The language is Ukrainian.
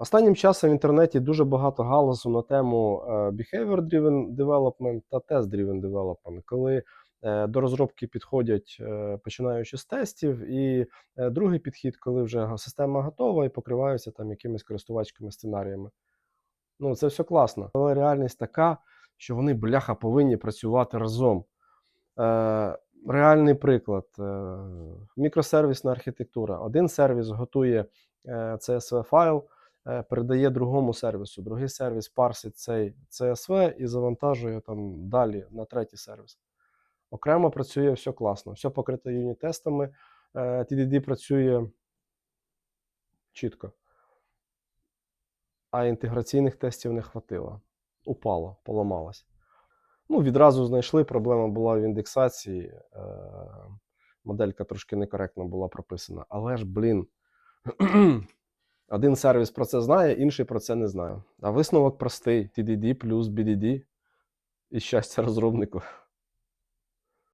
Останнім часом в інтернеті дуже багато галасу на тему е, Behavior-driven development та Test-driven development, коли е, до розробки підходять е, починаючи з тестів, і другий підхід, коли вже система готова і покриваються там якимись користувацькими сценаріями. Ну, це все класно. Але реальність така, що вони, бляха, повинні працювати разом. Реальний приклад: мікросервісна архітектура. Один сервіс готує CSV файл, передає другому сервісу. Другий сервіс парсить цей CSV і завантажує там далі на третій сервіс. Окремо працює все класно, все покрите юніт-тестами. е, TDD працює чітко. А інтеграційних тестів не хватило. Упало, поламалось. Ну, відразу знайшли, проблема була в індексації. Е, моделька трошки некоректно була прописана. Але ж, блін, один сервіс про це знає, інший про це не знає. А висновок простий: TDD плюс BDD і щастя розробнику.